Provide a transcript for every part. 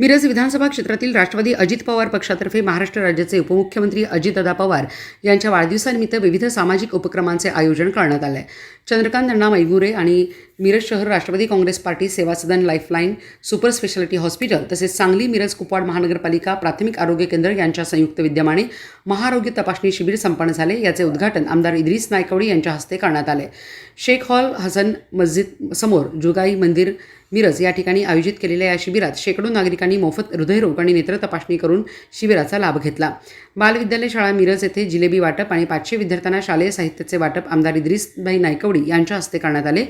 मिरज विधानसभा क्षेत्रातील राष्ट्रवादी अजित पवार पक्षातर्फे महाराष्ट्र राज्याचे उपमुख्यमंत्री अजितदादा पवार यांच्या वाढदिवसानिमित्त विविध सामाजिक उपक्रमांचे आयोजन करण्यात आलं आहे चंद्रकांत अण्णा मैगुरे आणि मिरज शहर Rashtrawadi Congress Party Seva Sadan Lifeline super speciality hospital तसेच सांगली मिरज कुपवाड महानगरपालिका प्राथमिक आरोग्य केंद्र यांच्या संयुक्त विद्यमाने महाआरोग्य तपासणी शिबिर संपन्न झाले. याचे उद्घाटन आमदार इद्रिस नायकवडी यांच्या हस्ते करण्यात आले. शेख हॉल हसन मस्जिद समोर जुगाई मंदिर मिरज या ठिकाणी आयोजित केलेल्या या शिबिरात शेकडो नागरिकांनी मोफत हृदयरोग आणि नेत्र तपासणी करून शिबिराचा लाभ घेतला. बालविद्यालय शाळा मिरज येथे जिलेबी वाटप आणि पाचशे विद्यार्थ्यांना शालेय साहित्याचे वाटप आमदार इद्रिसभाई नायकवडी यांच्या हस्ते करण्यात आले.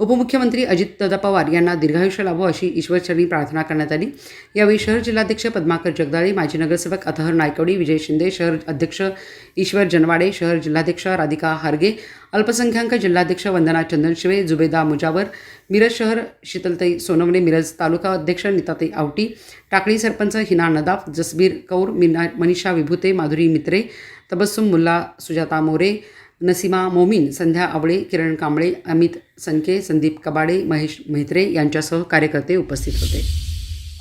उपमुख्यमंत्री अजितदादा पवार यांना दीर्घायुष्य लाभो अशी ईश्वरचरणी प्रार्थना करण्यात आली. यावेळी शहर जिल्हाध्यक्ष पद्माकर जगदाळे माजी नगरसेवक अतहर नायकवडी विजय शिंदे शहर अध्यक्ष ईश्वर जनवाडे शहर जिल्हाध्यक्ष राधिका हारगे अल्पसंख्याक जिल्हाध्यक्ष वंदना चंदनशिवे जुबेदा मुजावर मिरज शहर शीतलताई सोनवणे मिरज तालुका अध्यक्ष नीताताई आवटी टाकळी सरपंच हिना नदाफ जसबीर कौर मिना मनीषा विभूते माधुरी मित्रे तबस्सुम मुल्ला सुजाता मोरे नसीमा मोमीन संध्या आवळे किरण कांबळे अमित संके संदीप कबाडे महेश म्हेत्रे यांच्यासह कार्यकर्ते उपस्थित होते.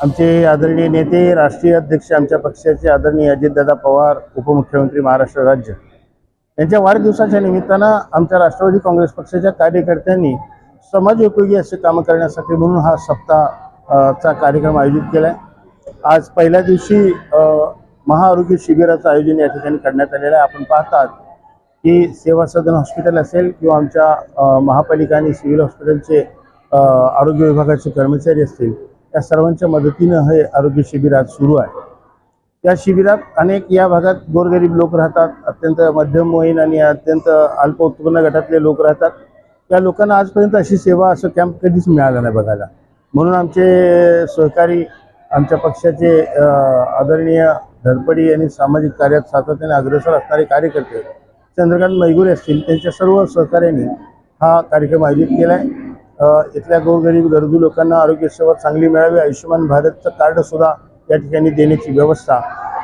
आमचे आदरणीय नेते राष्ट्रीय अध्यक्ष आमच्या पक्षाचे आदरणीय अजितदादा पवार उपमुख्यमंत्री महाराष्ट्र राज्य. यांच्या वाढदिवसाच्या निमित्तानं आमच्या राष्ट्रवादी काँग्रेस पक्षाच्या कार्यकर्त्यांनी समाज उपयोगी असे कामं करण्यासाठी म्हणून हा सप्ताह चा कार्यक्रम आयोजित केला आहे आज पहिल्या दिवशी महाआरोग्य शिबिराचं आयोजन या ठिकाणी करण्यात आलेलं आहे. आपण पाहतात की सेवा सदन हॉस्पिटल असेल किंवा आमच्या महापालिका आणि सिव्हिल हॉस्पिटलचे आरोग्य विभागाचे कर्मचारी असतील या सर्वांच्या मदतीनं हे आरोग्य शिबिर आज सुरू आहे. त्या शिबिरात अनेक या भागात गोरगरीब लोक राहतात अत्यंत मध्यमवयीन आणि अत्यंत अल्प उत्पन्न गटातले लोक राहतात. त्या लोकांना आजपर्यंत अशी सेवा असं कॅम्प कधीच मिळालं नाही बघायला. म्हणून आमचे सहकारी आमच्या पक्षाचे आदरणीय धडपडी आणि सामाजिक कार्यात सातत्याने अग्रेसर असणारे कार्यकर्ते चंद्रकांत मैगुरे असतील त्यांच्या सर्व सहकार्याने हा कार्यक्रम आयोजित केला आहे इथल्या गोरगरीब गरजू लोकांना आरोग्य सेवा चांगली मिळावी आयुष्यमान भारतचं कार्डसुद्धा या ठिकाणी देण्याची व्यवस्था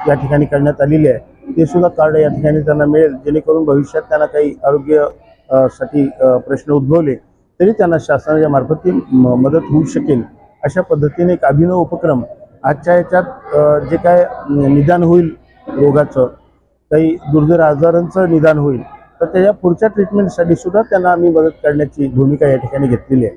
या ठिकाणी करण्यात आलेली आहे. ते सुद्धा कार्ड या ठिकाणी त्यांना मिळेल जेणेकरून भविष्यात त्यांना काही आरोग्यसाठी प्रश्न उद्भवले तरी त्यांना शासनाच्या मार्फत ती म- मदत होऊ शकेल. अशा पद्धतीने एक अभिनव उपक्रम आजच्या याच्यात जे काय निदान होईल रोगाचं काही दुर्धर आजारांचं निदान होईल तर त्याच्या पुढच्या ट्रीटमेंटसाठी सुद्धा त्यांना आम्ही मदत करण्याची भूमिका या ठिकाणी घेतलेली आहे.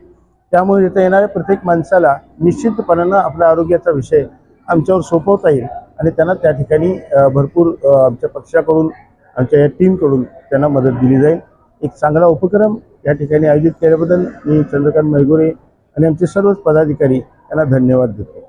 त्यामुळे इथं येणाऱ्या प्रत्येक माणसाला निश्चितपणानं आपल्या आरोग्याचा विषय आमच्यावर सोपवता येईल आणि त्यांना त्या ठिकाणी भरपूर आमच्या पक्षाकडून आमच्या या टीमकडून त्यांना मदत दिली जाईल. एक चांगला उपक्रम या ठिकाणी आयोजित केल्याबद्दल मी चंद्रकांत मैगुरे आणि आमचे सर्वच पदाधिकारी यांना धन्यवाद देतो.